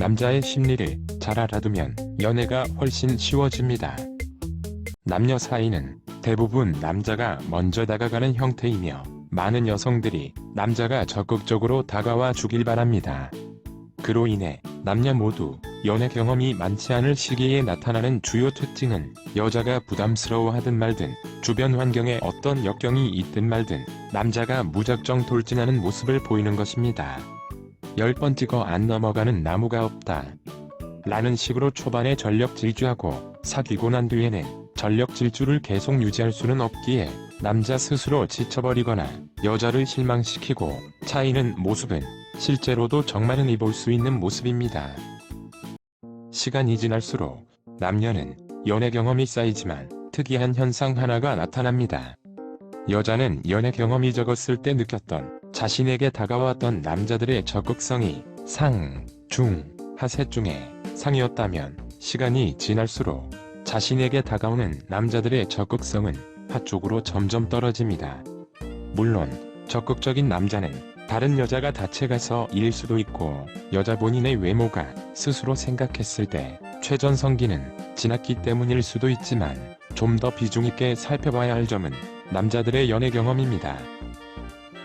남자의 심리를 잘 알아두면 연애가 훨씬 쉬워집니다. 남녀 사이는 대부분 남자가 먼저 다가가는 형태이며 많은 여성들이 남자가 적극적으로 다가와 주길 바랍니다. 그로 인해 남녀 모두 연애 경험이 많지 않을 시기에 나타나는 주요 특징은 여자가 부담스러워하든 말든 주변 환경에 어떤 역경이 있든 말든 남자가 무작정 돌진하는 모습을 보이는 것입니다. 열 번 찍어 안 넘어가는 나무가 없다. 라는 식으로 초반에 전력 질주하고 사귀고 난 뒤에는 전력 질주를 계속 유지할 수는 없기에 남자 스스로 지쳐버리거나 여자를 실망시키고 차이는 모습은 실제로도 정말 흔히 볼수 있는 모습입니다. 시간이 지날수록 남녀는 연애 경험이 쌓이지만 특이한 현상 하나가 나타납니다. 여자는 연애 경험이 적었을 때 느꼈던 자신에게 다가왔던 남자들의 적극성이 상, 중, 하셋 중에 상이었다면 시간이 지날수록 자신에게 다가오는 남자들의 적극성은 하 쪽으로 점점 떨어집니다. 물론 적극적인 남자는 다른 여자가 다채가서 일 수도 있고 여자 본인의 외모가 스스로 생각했을 때 최전성기는 지났기 때문일 수도 있지만 좀 더 비중 있게 살펴봐야 할 점은 남자들의 연애 경험입니다.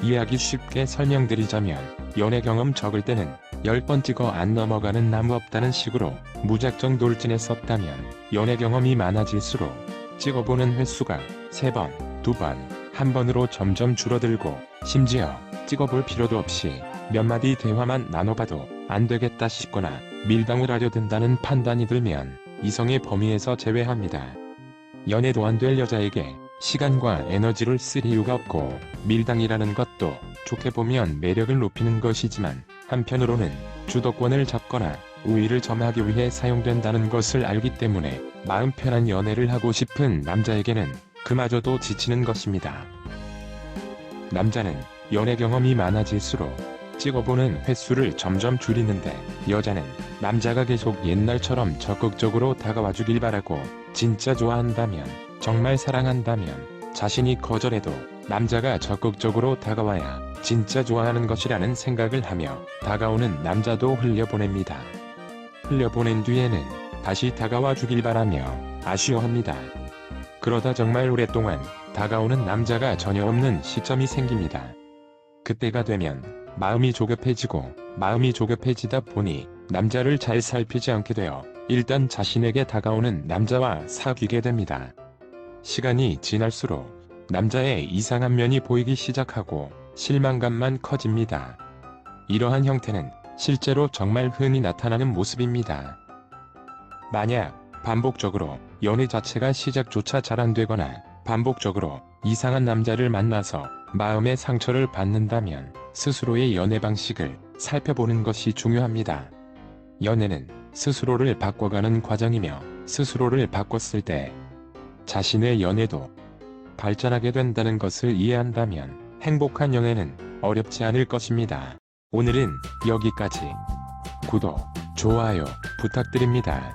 이해하기 쉽게 설명드리자면 연애 경험 적을 때는 10번 찍어 안 넘어가는 나무 없다는 식으로 무작정 돌진했었다면 연애 경험이 많아질수록 찍어보는 횟수가 3번, 2번, 1번으로 점점 줄어들고 심지어 찍어볼 필요도 없이 몇 마디 대화만 나눠봐도 안 되겠다 싶거나 밀당을 하려 든다는 판단이 들면 이성의 범위에서 제외합니다. 연애 도 안 될 여자에게 시간과 에너지를 쓸 이유가 없고 밀당이라는 것도 좋게 보면 매력을 높이는 것이지만 한편으로는 주도권을 잡거나 우위를 점하기 위해 사용된다는 것을 알기 때문에 마음 편한 연애를 하고 싶은 남자에게는 그마저도 지치는 것입니다. 남자는 연애 경험이 많아질수록 찍어보는 횟수를 점점 줄이는데 여자는 남자가 계속 옛날처럼 적극적으로 다가와 주길 바라고 진짜 좋아한다면 정말 사랑한다면 자신이 거절해도 남자가 적극적으로 다가와야 진짜 좋아하는 것이라는 생각을 하며 다가오는 남자도 흘려보냅니다. 흘려보낸 뒤에는 다시 다가와 주길 바라며 아쉬워합니다. 그러다 정말 오랫동안 다가오는 남자가 전혀 없는 시점이 생깁니다. 그때가 되면 마음이 조급해지고 마음이 조급해지다 보니 남자를 잘 살피지 않게 되어 일단 자신에게 다가오는 남자와 사귀게 됩니다. 시간이 지날수록 남자의 이상한 면이 보이기 시작하고 실망감만 커집니다. 이러한 형태는 실제로 정말 흔히 나타나는 모습입니다. 만약 반복적으로 연애 자체가 시작조차 잘 안되거나 반복적으로 이상한 남자를 만나서 마음의 상처를 받는다면 스스로의 연애 방식을 살펴보는 것이 중요합니다. 연애는 스스로를 바꿔가는 과정이며 스스로를 바꿨을 때 자신의 연애도 발전하게 된다는 것을 이해한다면 행복한 연애는 어렵지 않을 것입니다. 오늘은 여기까지. 구독, 좋아요 부탁드립니다.